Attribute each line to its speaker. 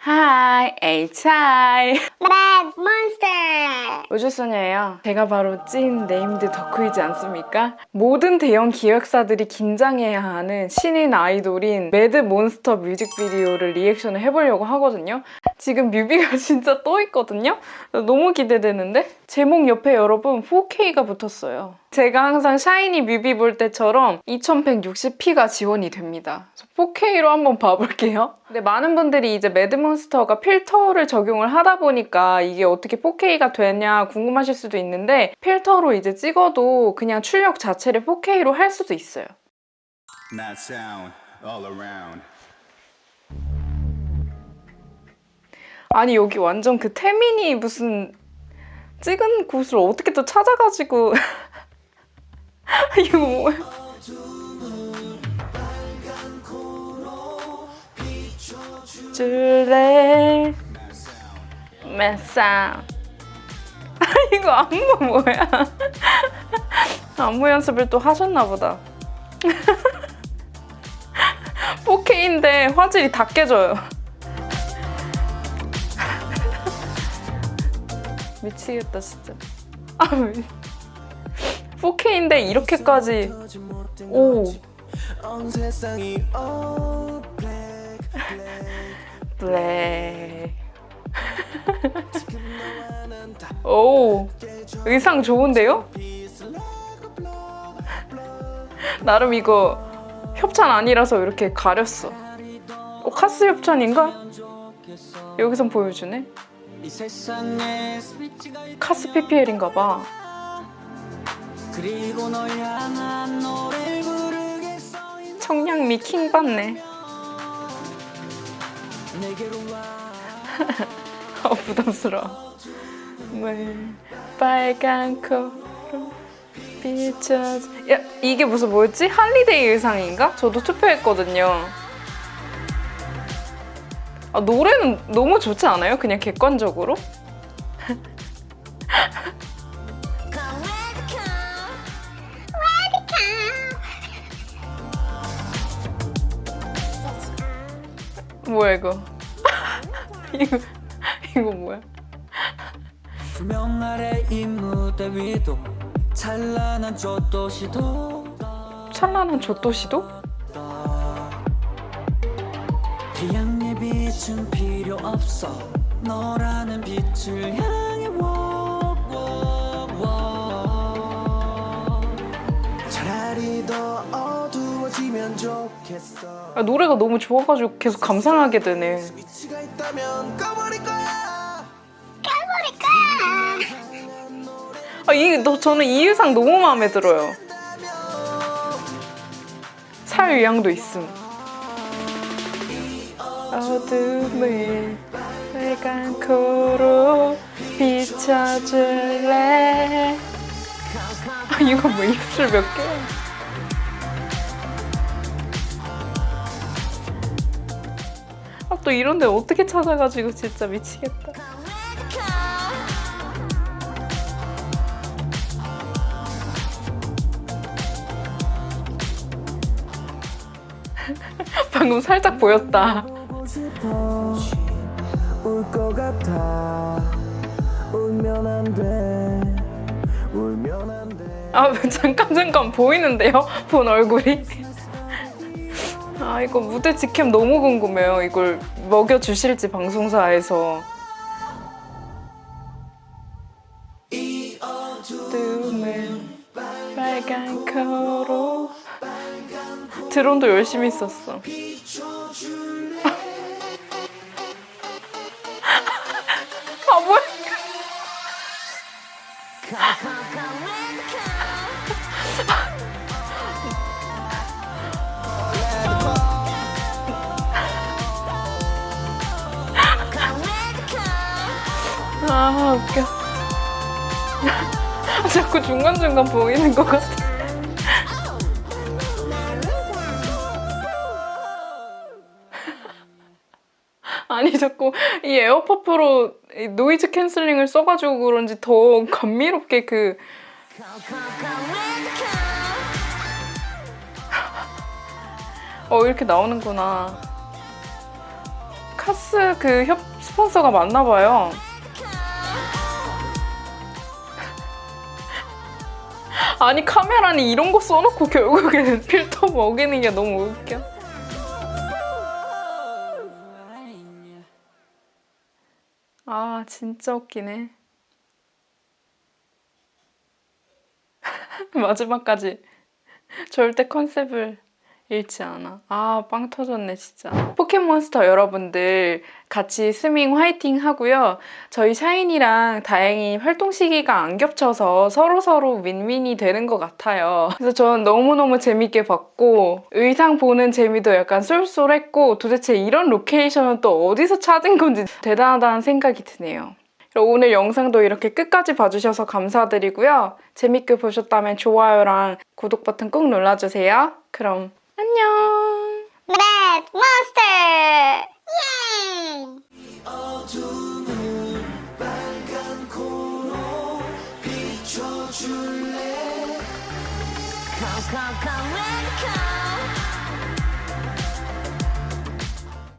Speaker 1: 하이, HI.
Speaker 2: Red Monster.
Speaker 1: 우주소녀예요. 제가 바로 찐 네임드 덕후이지 않습니까? 모든 대형 기획사들이 긴장해야 하는 신인 아이돌인 매드 몬스터 뮤직비디오를 리액션을 해보려고 하거든요. 지금 뮤비가 진짜 떠 있거든요. 너무 기대되는데? 제목 옆에 여러분 4K가 붙었어요. 제가 항상 샤이니 뮤비 볼 때처럼 2160p가 지원이 됩니다. 4K로 한번 봐볼게요. 근데 많은 분들이 이제 매드몬스터가 필터를 적용을 하다 보니까 이게 어떻게 4K가 되냐 궁금하실 수도 있는데 필터로 이제 찍어도 그냥 출력 자체를 4K로 할 수도 있어요. 아니 여기 완전 그 태민이 무슨 찍은 곳을 어떻게 또 찾아가지고 이거 뭐야? 줄래 메싸 이거 안무 뭐야? 안무 연습을 또 하셨나 보다. 4K인데 화질이 다 깨져요. 미치겠다 진짜. 아, 미- 4K인데 이렇게까지 오 블랙. 오 의상 좋은데요? 나름 이거 협찬 아니라서 이렇게 가렸어. 어, 카스 협찬인가? 여기선 보여주네. 카스 PPL인가 봐. 청량미 킹 받네.
Speaker 3: 내게로 와
Speaker 1: 아 부담스러워. 물 빨간 코로 비춰. 야 이게 무슨 뭐였지? 할리데이 의상인가? 저도 투표했거든요. 아 노래는 너무 좋지 않아요? 그냥 객관적으로? 뭐야 이거? 이거 이거 뭐야?
Speaker 3: 찬란한 조도시도
Speaker 1: 찬란한 조또시도?
Speaker 3: 빛은 필요 없어 너라는 빛을 향해 walk, walk, walk. 차라리 더 어두워지면 좋겠어
Speaker 1: 아, 노래가 너무 좋아가지고 계속 감상하게 되네.
Speaker 3: 위치가 있다면 꺼버릴 거야
Speaker 1: 아, 이, 너, 저는 이 의상 너무 마음에 들어요. 살위양도 있음. 어둠을 빨간 코로 비춰줄래? 아, 이거 뭐 입술 몇 개? 아, 또 이런데 어떻게 찾아가지고 진짜 미치겠다. 방금 살짝 보였다.
Speaker 3: 싶어 울 것 같아 울면 안돼 울면 안돼
Speaker 1: 아 잠깐 잠깐 보이는데요? 본 얼굴이? 아 이거 무대 직캠 너무 궁금해요. 이걸 먹여 주실지 방송사에서. 코로 드론도 열심히 썼어. 아 웃겨. 자꾸 중간중간 보이는 것 같아. 아니 자꾸 이 에어팟 프로 이 노이즈 캔슬링을 써가지고 그런지 더 감미롭게 그 어 이렇게 나오는구나 카스 그 협 스폰서가 맞나 봐요. 아니 카메라는 이런 거 써놓고 결국에는 필터 먹이는 게 너무 웃겨. 아 진짜 웃기네. 마지막까지 절대 컨셉을 잃지 않아. 아, 빵 터졌네, 진짜. 포켓몬스터 여러분들 같이 스밍 화이팅 하고요. 저희 샤인이랑 다행히 활동 시기가 안 겹쳐서 서로서로 윈윈이 되는 것 같아요. 그래서 저는 너무너무 재밌게 봤고, 의상 보는 재미도 약간 쏠쏠했고, 도대체 이런 로케이션은 또 어디서 찾은 건지 대단하다는 생각이 드네요. 오늘 영상도 이렇게 끝까지 봐주셔서 감사드리고요. 재밌게 보셨다면 좋아요랑 구독 버튼 꾹 눌러주세요. 그럼 안녕!
Speaker 2: Red monster. Yay!
Speaker 3: 어둠을 빨간 코로 비춰줄래 Come come come red come